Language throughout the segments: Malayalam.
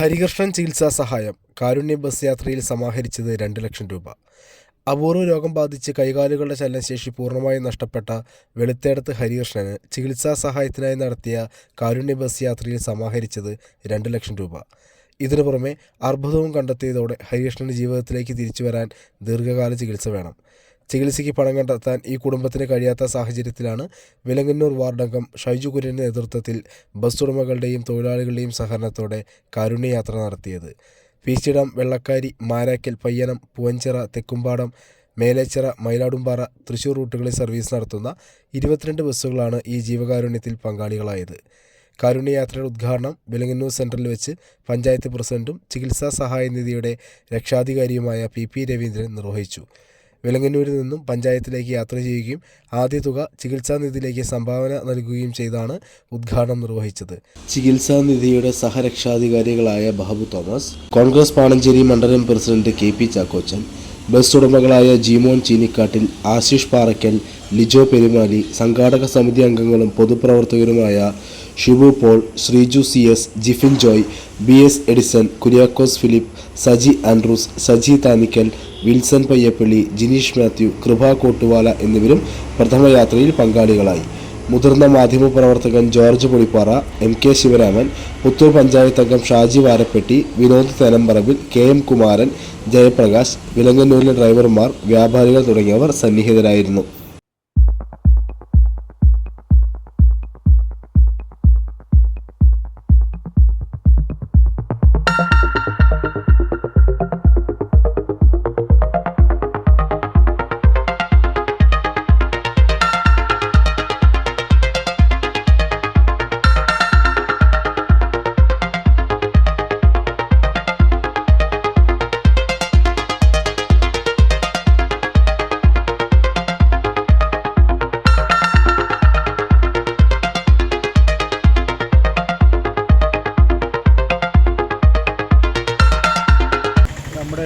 ഹരികൃഷ്ണൻ ചികിത്സാ സഹായം. കാരുണ്യ ബസ് യാത്രയിൽ സമാഹരിച്ചത് രണ്ട് ലക്ഷം രൂപ. അപൂർവ രോഗം ബാധിച്ച് കൈകാലുകളുടെ ചലനശേഷി പൂർണമായും നഷ്ടപ്പെട്ട വെളുത്തേടത്ത് ഹരികൃഷ്ണന് ചികിത്സാ സഹായത്തിനായി നടത്തിയ കാരുണ്യ ബസ് യാത്രയിൽ സമാഹരിച്ചത് രണ്ട് ലക്ഷം രൂപ. ഇതിനു പുറമെ അർബുദവും കണ്ടെത്തിയതോടെ ഹരികൃഷ്ണന് ജീവിതത്തിലേക്ക് തിരിച്ചു വരാൻ ദീർഘകാല ചികിത്സ വേണം. ചികിത്സയ്ക്ക് പണം കണ്ടെത്താൻ ഈ കുടുംബത്തിന് കഴിയാത്ത സാഹചര്യത്തിലാണ് വിലങ്ങന്നൂർ വാർഡംഗം ഷൈജു കുര്യന്റെ നേതൃത്വത്തിൽ ബസ് ഉടമകളുടെയും തൊഴിലാളികളുടെയും സഹകരണത്തോടെ കാരുണ്യയാത്ര നടത്തിയത്. പീച്ചിടം വെള്ളക്കാരി മാരാക്കൽ പയ്യനം പൂവഞ്ചിറ തെക്കുംപാടം മേലേച്ചിറ മയിലാടുംപാറ തൃശൂർ റൂട്ടുകളിൽ സർവീസ് നടത്തുന്ന ഇരുപത്തിരണ്ട് ബസ്സുകളാണ് ഈ ജീവകാരുണ്യത്തിൽ പങ്കാളികളായത്. കാരുണ്യയാത്രയുടെ ഉദ്ഘാടനം വിലങ്ങന്നൂർ സെന്ററിൽ വെച്ച് പഞ്ചായത്ത് പ്രസിഡന്റും ചികിത്സാ സഹായ നിധിയുടെ രക്ഷാധികാരിയുമായ പി പി രവീന്ദ്രൻ നിർവഹിച്ചു. വിലങ്ങന്നൂരിൽ നിന്നും പഞ്ചായത്തിലേക്ക് യാത്ര ചെയ്യുകയും ആദ്യ തുക ചികിത്സാ നിധിയിലേക്ക് സംഭാവന നൽകുകയും ചെയ്താണ് ഉദ്ഘാടനം നിർവഹിച്ചത്. ചികിത്സാ നിധിയുടെ സഹരക്ഷാധികാരികളായ ബാബു തോമസ് കോൺഗ്രസ് പാണഞ്ചേരി മണ്ഡലം president K P Chackochan bus ഉടമകളായ Jeemon Cheenikkattil Ashish Parakkal Lijo Perumali സംഘാടക സമിതി അംഗങ്ങളും പൊതുപ്രവർത്തകരുമായ Shibu Paul Sreeju C S Jifin Joy B S Edison Kuriakose Philip Saji Andrews Saji Thanikkal Wilson Payyappally Jineesh Mathew Kripa Kottuvala എന്നിവരും പ്രഥമയാത്രയിൽ പങ്കാളികളായി. മുതിർന്ന മാധ്യമപ്രവർത്തകൻ ജോർജ് പൊളിപ്പാറ എം കെ ശിവരാമൻ പുത്തൂർ പഞ്ചായത്ത് അംഗം ഷാജി വാരപ്പെട്ടി വിനോദ് തേനമ്പറമ്പിൽ കെ എം കുമാരൻ ജയപ്രകാശ് വിലങ്ങന്നൂരിലെ ഡ്രൈവർമാർ വ്യാപാരികൾ തുടങ്ങിയവർ സന്നിഹിതരായിരുന്നു.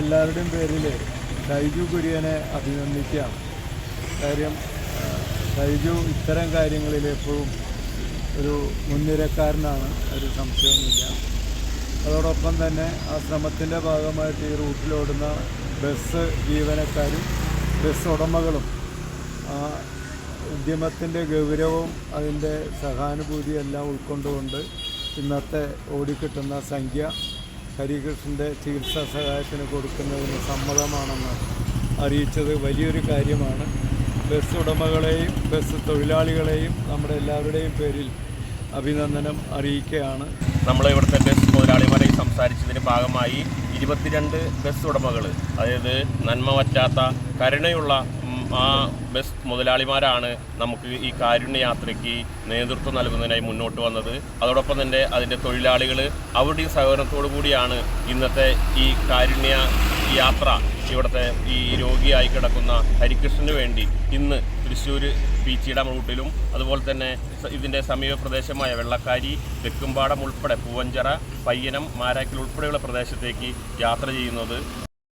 എല്ലാവരുടെയും പേരിൽ ഷൈജു കുര്യനെ അഭിനന്ദിക്കാം. കാര്യം ഷൈജു ഇത്തരം കാര്യങ്ങളിൽ എപ്പോഴും ഒരു മുൻനിരക്കാരനാണ്. ഒരു സംശയവുമില്ല. അതോടൊപ്പം തന്നെ ആ ശ്രമത്തിന്റെ ഭാഗമായിട്ട് ഈ റൂട്ടിലോടുന്ന ബസ് ജീവനക്കാരും ബസ് ഉടമകളും ഉദ്യമത്തിന്റെ ഗൗരവവും അതിന്റെ സഹാനുഭൂതിയെല്ലാം ഉൾക്കൊണ്ടുകൊണ്ട് ഇന്നത്തെ ഓടിക്കിട്ടുന്ന സംഖ്യ ഹരികൃഷ്ണന്റെ ചികിത്സാ സഹായത്തിന് കൊടുക്കുന്നതിന് സമ്മതമാണെന്ന് അറിയിച്ചത് വലിയൊരു കാര്യമാണ്. ബസ് ഉടമകളെയും ബസ് തൊഴിലാളികളെയും നമ്മുടെ എല്ലാവരുടെയും പേരിൽ അഭിനന്ദനം അറിയിക്കുകയാണ്. നമ്മളെ ഇവിടുത്തെ ബസ് തൊഴിലാളിമാരെ സംസാരിച്ചതിന് ഭാഗമായി ഇരുപത്തിരണ്ട് ബസ് ഉടമകൾ അതായത് നന്മ പറ്റാത്ത കരുണയുള്ള ആ ബസ് മുതലാളിമാരാണ് നമുക്ക് ഈ കാരുണ്യ യാത്രയ്ക്ക് നേതൃത്വം നൽകുന്നതിനായി മുന്നോട്ട് വന്നത്. അതോടൊപ്പം തന്നെ അതിന്റെ തൊഴിലാളികൾ അവരുടെയും സഹകരണത്തോടു കൂടിയാണ് ഇന്നത്തെ ഈ കാരുണ്യ യാത്ര ഇവിടുത്തെ ഈ രോഗിയായി കിടക്കുന്ന ഹരികൃഷ്ണന് വേണ്ടി ഇന്ന് തൃശ്ശൂർ പീച്ചിടം റൂട്ടിലും അതുപോലെ തന്നെ ഇതിന്റെ സമീപ പ്രദേശമായ വെള്ളക്കാരി തെക്കുംപാടം ഉൾപ്പെടെ പൂവഞ്ചറ പയ്യനം മാരാക്കിൽ ഉൾപ്പെടെയുള്ള പ്രദേശത്തേക്ക് യാത്ര ചെയ്യുന്നത്